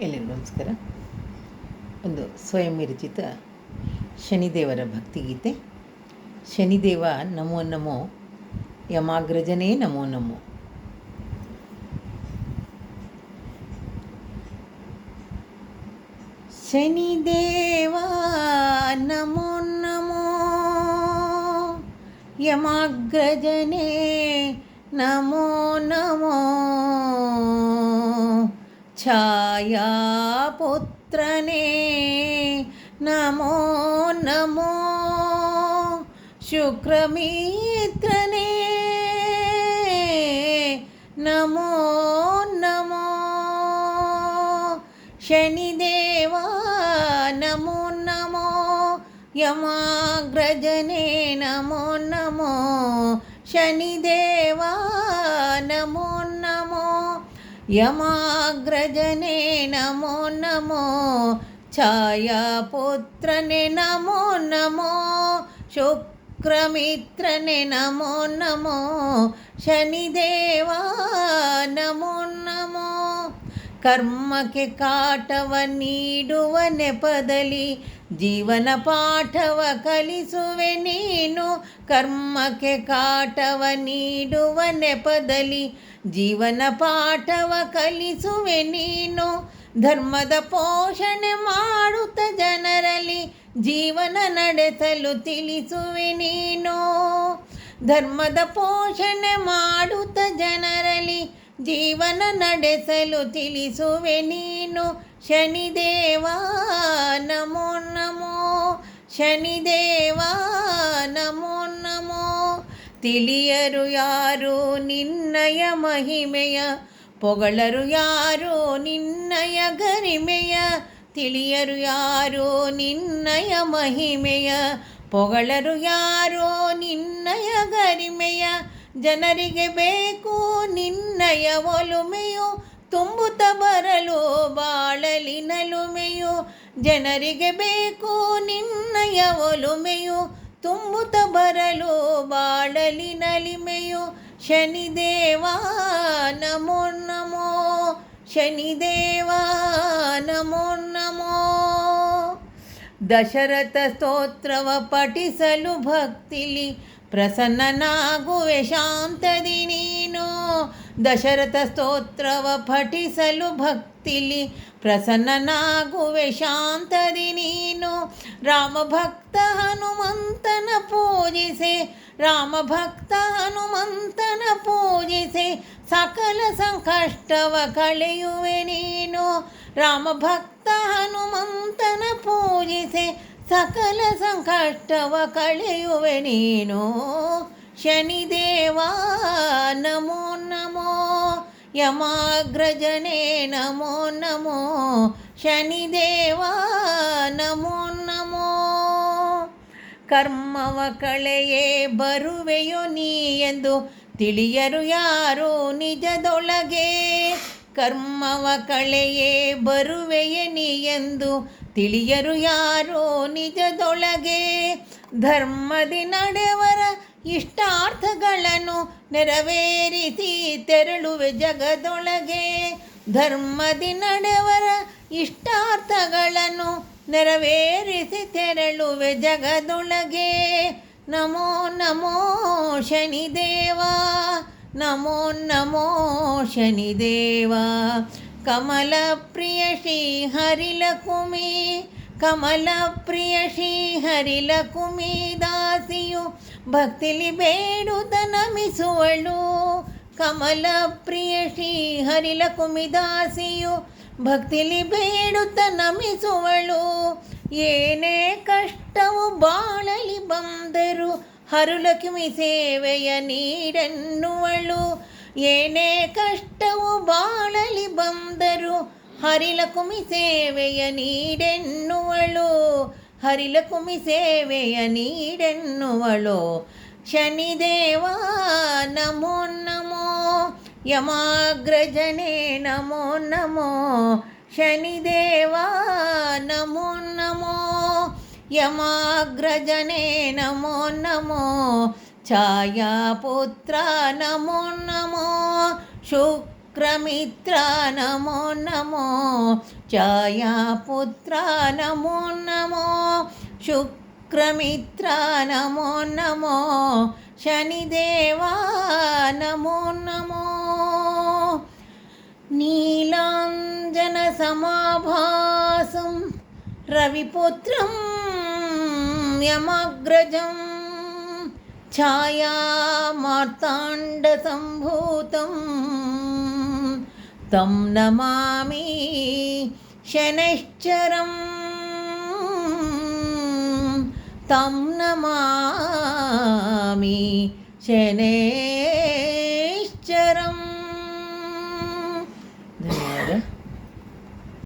ಎಲ್ಲರಿಗೂ ನಮಸ್ಕಾರ ಒಂದು ಸ್ವಯಂ ವಿರಚಿತ ಶನಿದೇವರ ಭಕ್ತಿಗೀತೆ ಶನಿದೇವ ನಮೋ ನಮೋ, ಯಮಾಗ್ರಜನೇ ನಮೋ ನಮೋ. ಶನಿದೇವ ನಮೋ ನಮೋ, ಯಮಾಗ್ರಜನೇ ನಮೋ ನಮೋ. ಛಾಯಾಪುತ್ರನೇ ನಮೋ ನಮೋ ಶುಕ್ರಮಿತ್ರನೇ ನಮೋ ನಮೋ ಶನಿದೇವ ನಮೋ ನಮೋ ಯಮಾಗ್ರಜನೇ ನಮೋ ನಮೋ ಶನಿದೇವ ನಮೋ ನಮೋ ಯಮಾಗ್ರಜನೇ ನಮೋ ನಮೋ ಛಾಯಾಪುತ್ರನೇ ನಮೋ ನಮೋ ಶುಕ್ರಮಿತ್ರನೇ ನಮೋ ನಮೋ ಶನಿದೇವ ನಮೋ ನಮೋ ಕರ್ಮಕ್ಕೆ ಕಾಟವ ನೀಡುವ ನೆಪದಲ್ಲಿ ಜೀವನ ಪಾಠವ ಕಲಿಸುವೆ ನೀನು. ಕರ್ಮಕ್ಕೆ ಕಾಟವ ನೀಡುವ ನೆಪದಲ್ಲಿ ಜೀವನ ಪಾಠವ ಕಲಿಸುವೆ ನೀನು. ಧರ್ಮದ ಪೋಷಣೆ ಮಾಡುತ್ತ ಜನರಲ್ಲಿ ಜೀವನ ನಡೆಸಲು ತಿಳಿಸುವೆ ನೀನು. ಧರ್ಮದ ಪೋಷಣೆ ಮಾಡುತ್ತ ಜನರಲ್ಲಿ ಜೀವನ ನಡೆಸಲು ತಿಳಿಸುವೆ ನೀನು. ಶನಿದೇವ, ನಮೋ ನಮೋ. ಶನಿದೇವ, ನಮೋ ನಮೋ. ತಿಳಿಯರು ಯಾರು ನಿನ್ನಯ ಮಹಿಮೆಯ. ಪೊಗಳರು ಯಾರು ನಿನ್ನಯ ಗರಿಮೆಯ. ತಿಳಿಯರು ಯಾರು ನಿನ್ನಯ ಮಹಿಮೆಯ. ಪೊಗಳರು ಯಾರೋ ನಿನ್ನಯ ಗರಿಮೆಯ. ಜನರಿಗೆ ಬೇಕು ನಿನ್ನಯ ಒಲುಮೆಯು, ತುಂಬುತ್ತ ಬರಲು ಬಾಳಲಿ ನಲುಮೆಯು. ಜನರಿಗೆ ಬೇಕು ನಿನ್ನಯ ಒಲುಮೆಯು, ತುಂಬುತ್ತ ಬರಲು ಬಾಳಲಿ ನಲಿಮೆಯು. ಶನಿದೇವ ನಮೋ ನಮೋ, ಶನಿದೇವ ನಮೋ ನಮೋ. ದಶರಥ ಸ್ತೋತ್ರವ ಪಠಿಸಲು ಭಕ್ತಿಲಿ ಪ್ರಸನ್ನನಾಗುವೆ ಶಾಂತದಿ ನೀನು. ದಶರಥ ಸ್ತೋತ್ರವ ಪಠಿಸಲು ಭಕ್ತಿಲಿ. ಪ್ರಸನ್ನನಾಗುವೆ ಶಾಂತದಿ ನೀನು. ರಾಮ ಭಕ್ತ ಹನುಮಂತನ ಪೂಜಿಸೆ. ರಾಮ ಭಕ್ತ ಹನುಮಂತನ ಪೂಜಿಸೆ. ಸಕಲ ಸಂಕಷ್ಟವ ಕಳೆಯುವೆ ನೀನು. ರಾಮ ಭಕ್ತ ಹನುಮಂತನ ಪೂಜಿಸೆ ಸಕಲ ಸಂಕಷ್ಟವ ಕಳೆಯುವೆ ನೀನು. ಶನಿದೇವ ನಮೋ ನಮೋ. ಯಮಾಗ್ರಜನೇ, ನಮೋ ನಮೋ. ಶನಿದೇವ ನಮೋ ನಮೋ. ಕರ್ಮವ ಕಳೆಯೇ ಬರುವೆಯೋ ನೀ ಎಂದು ತಿಳಿಯರು ಯಾರು ನಿಜದೊಳಗೆ. ಕರ್ಮವ ಕಳೆಯೇ ಬರುವೆಯೇ ಎಂದು ತಿಳಿಯರು ಯಾರೋ ನಿಜದೊಳಗೆ. ಧರ್ಮದಿ ನಡೆವರ ಇಷ್ಟಾರ್ಥಗಳನ್ನು ನೆರವೇರಿಸಿ ತೆರಳುವೆ ಜಗದೊಳಗೆ. ಧರ್ಮದಿ ನಡೆವರ ಇಷ್ಟಾರ್ಥಗಳನ್ನು ನೆರವೇರಿಸಿ ತೆರಳುವೆ ಜಗದೊಳಗೆ. ನಮೋ ನಮೋ ಶನಿದೇವ. ನಮೋ ನಮೋ ಶನಿದೇವ ಕಮಲ ಪ್ರಿಯ ಶ್ರೀ ಹರಿಲಕುಮಿ ಕಮಲ ಪ್ರಿಯ ಶ್ರೀ ಹರಿಲಕುಮಿ ದಾಸಿಯು ಭಕ್ತಿಲಿ ಬೇಡುತ್ತ ನಮಿಸುವಳು ಕಮಲ ಪ್ರಿಯ ಶ್ರೀ ಹರಿಲಕುಮಿ ದಾಸಿಯು ಭಕ್ತಿಲಿ ಬೇಡುತ್ತ ನಮಿಸುವಳು ಏನೇ ಕಷ್ಟವು ಬಾಳಲಿ ಬಂದರು ಹರುಲಕ್ಷ್ಮಿ ಸೇವೆಯ ನೀಡೆನ್ನುವಳು ಏನೇ ಕಷ್ಟವು ಬಾಳಲಿ ಬಂದರು ಹರಿಲಕುಮಿ ಸೇವೆಯ ನೀಡೆನ್ನುವಳು ಹರಿಲಕುಮಿ ಸೇವೆಯ ನೀಡೆನ್ನುವಳು ಶನಿದೇವ ನಮೋ ನಮೋ ಯಮಾಗ್ರಜನೇ ನಮೋ ನಮೋ ಶನಿದೇವ ನಮೋ ನಮೋ यमाग्रजने नमो नमो छायापुत्रा नमो नमो शुक्रमित्रा नमो नमो छायापुत्रा नमो नमो शुक्रमित्रा नमो नमो शनिदेवा नमो नमो। नीलाञ्जनसमभासु रविपुत्रं यमग्रजं छायामार्ताण्डसम्भूतं तं नमामि शनैश्चरं तं नमामि शनैश्चरम्